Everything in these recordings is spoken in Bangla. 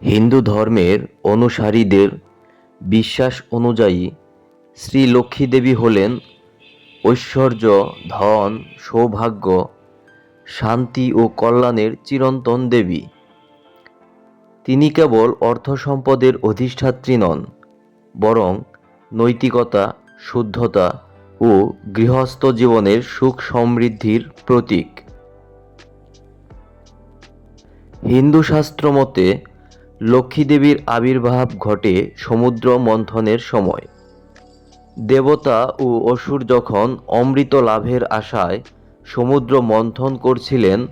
হিন্দু ধর্মের অনুসারীদের বিশ্বাস অনুযায়ী শ্রী লক্ষ্মী দেবী হলেন ঐশ্বর্য, ধন, সৌভাগ্য, শান্তি ও কল্যাণের চিরন্তন দেবী। তিনি কেবল অর্থ সম্পদের অধিষ্ঠাত্রী নন, বরং নৈতিকতা, শুদ্ধতা ও গৃহস্থ জীবনের সুখ সমৃদ্ধির প্রতীক। হিন্দু শাস্ত্র মতে লক্ষ্মী দেবীর আবির্ভাব ঘটে সমুদ্র মন্থনের সময়। দেবতা ও অসুর যখন অমৃত লাভের আশায় সমুদ্র মন্থন করছিলেন,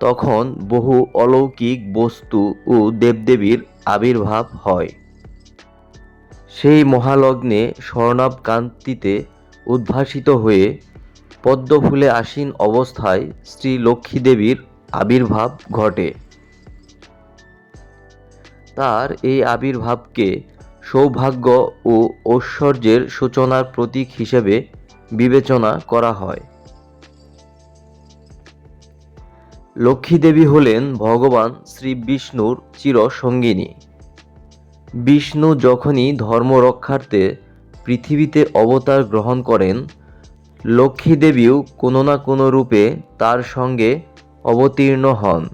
তখন বহু অলৌকিক বস্তু ও দেবদেবীর আবির্ভাব হয়। সেই মহালগ্নে স্বর্ণাব কান্তিতে উদ্ভাসিত হয়ে পদ্মফুলে আসীন অবস্থায় শ্রী লক্ষ্মী দেবীর আবির্ভাব ঘটে। তার এই আবির্ভাবকে সৌভাগ্য ও ঐশ্বর্যের সূচনার প্রতীক হিসেবে বিবেচনা করা হয়। লক্ষ্মী দেবী হলেন ভগবান শ্রী বিষ্ণুর চির সঙ্গিনী বিষ্ণু যখনই ধর্ম রক্ষার্থে পৃথিবীতে অবতার গ্রহণ করেন, লক্ষ্মী দেবীও কোনো না কোনো রূপে তার সঙ্গে অবতীর্ণ হন।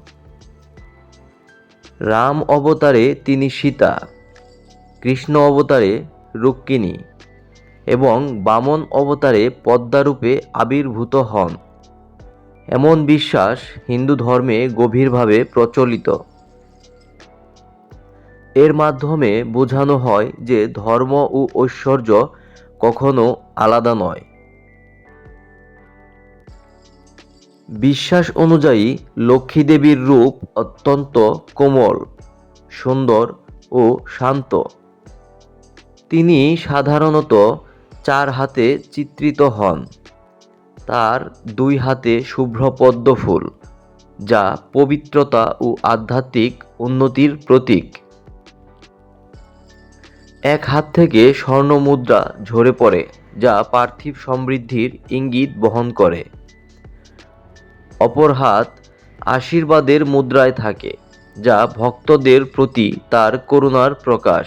রাম অবতারে তিনি সীতা, কৃষ্ণ অবতারে রুক্মিণী এবং বামন অবতারে পদ্মারূপে আবির্ভূত হন। এমন বিশ্বাস হিন্দু ধর্মে গভীরভাবে প্রচলিত। এর মাধ্যমে বোঝানো হয় যে ধর্ম ও ঐশ্বর্য কখনো আলাদা নয়। বিশ্বাস অনুযায়ী লক্ষ্মী দেবীর রূপ অত্যন্ত কোমল, সুন্দর ও শান্ত। তিনি সাধারণত চার হাতে চিত্রিত হন। তার দুই হাতে শুভ্র পদ্ম ফুল, যা পবিত্রতা ও আধ্যাত্মিক উন্নতির প্রতীক। এক হাত থেকে স্বর্ণ মুদ্রা ঝরে পড়ে, যা পার্থিব সমৃদ্ধির ইঙ্গিত বহন করে। অপর হাত আশীর্বাদের মুদ্রায় থাকে, যা ভক্তদের প্রতি তার করুণার প্রকাশ।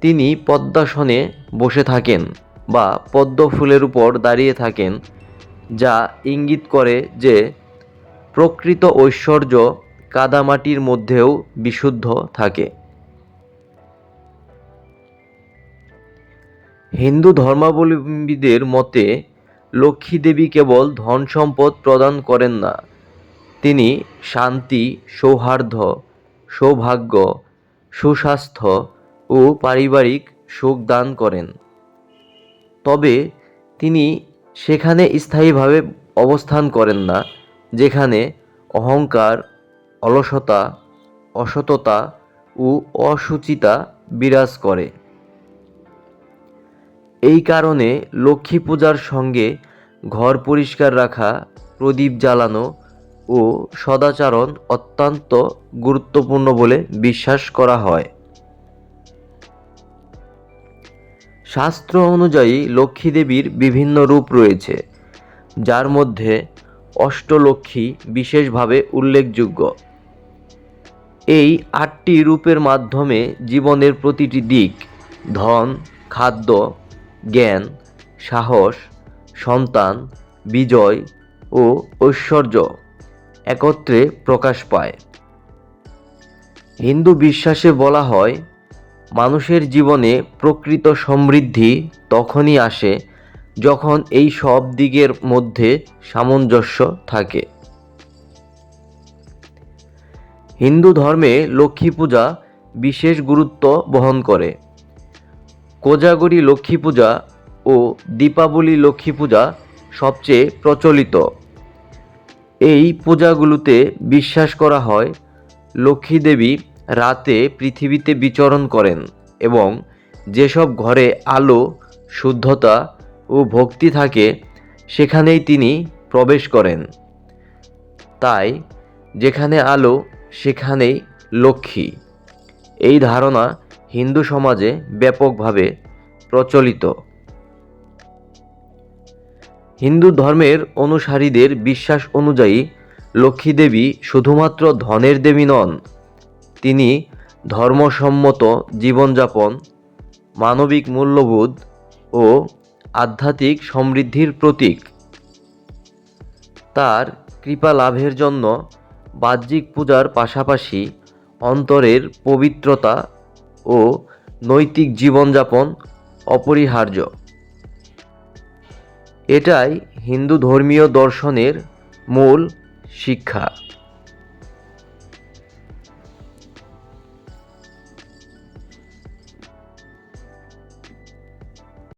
তিনি পদ্মাসনে বসে থাকেন বা পদ্ম ফুলের উপর দাঁড়িয়ে থাকেন, যা ইঙ্গিত করে যে প্রকৃত ঐশ্বর্য কাদামাটির মধ্যেও বিশুদ্ধ থাকে। হিন্দু ধর্মাবলম্বীদের মতে লক্ষ্মী দেবী কেবল ধন সম্পদ প্রদান করেন না, তিনি শান্তি, সৌহার্দ্য, সৌভাগ্য, সুস্বাস্থ্য ও পারিবারিক সুখ দান করেন। তবে তিনি সেখানে স্থায়ীভাবে অবস্থান করেন না, যেখানে অহংকার, অলসতা, অসততা ও অসুচিতা বিরাজ করে। এই কারণে লক্ষ্মী পূজার সঙ্গে ঘর পরিষ্কার রাখা, প্রদীপ জ্বালানো ও সদাচরণ অত্যন্ত গুরুত্বপূর্ণ বলে বিশ্বাস করা হয়। শাস্ত্র অনুযায়ী লক্ষ্মী দেবীর বিভিন্ন রূপ রয়েছে, যার মধ্যে অষ্টলক্ষ্মী বিশেষভাবে উল্লেখযোগ্য। এই আটটি রূপের মাধ্যমে জীবনের প্রতিটি দিক, ধন, খাদ্য জ্ঞান, সাহস, সন্তান, বিজয় ও ঐশ্বর্য একত্রে প্রকাশ পায়। হিন্দু বিশ্বাসে বলা হয়, মানুষের জীবনে প্রকৃত সমৃদ্ধি তখনই আসে যখন এই সব দিকের মধ্যে সামঞ্জস্য থাকে। হিন্দু ধর্মে লক্ষ্মী পূজা বিশেষ গুরুত্ব বহন করে। কোজাগরী লক্ষ্মী পূজা ও দীপাবলি লক্ষ্মী পূজা সবচেয়ে প্রচলিত। এই পূজাগুলোতে বিশ্বাস করা হয়, লক্ষ্মী দেবী রাতে পৃথিবীতে বিচরণ করেন এবং যেসব ঘরে আলো, শুদ্ধতা ও ভক্তি থাকে, সেখানেই তিনি প্রবেশ করেন। তাই যেখানে আলো, সেখানেই লক্ষ্মী। এই ধারণা হিন্দু সমাজে ব্যাপকভাবে প্রচলিত। হিন্দু ধর্মের অনুসারীদের বিশ্বাস অনুযায়ী লক্ষ্মী দেবী শুধুমাত্র ধনের দেবী নন, তিনি ধর্মসম্মত জীবনযাপন, মানবিক মূল্যবোধ ও আধ্যাত্মিক সমৃদ্ধির প্রতীক। তার কৃপা লাভের জন্য বাহ্যিক পূজার পাশাপাশি অন্তরের পবিত্রতা ও নৈতিক জীবনযাপন অপরিহার্য। এটাই হিন্দু ধর্মীয় দর্শনের মূল শিক্ষা।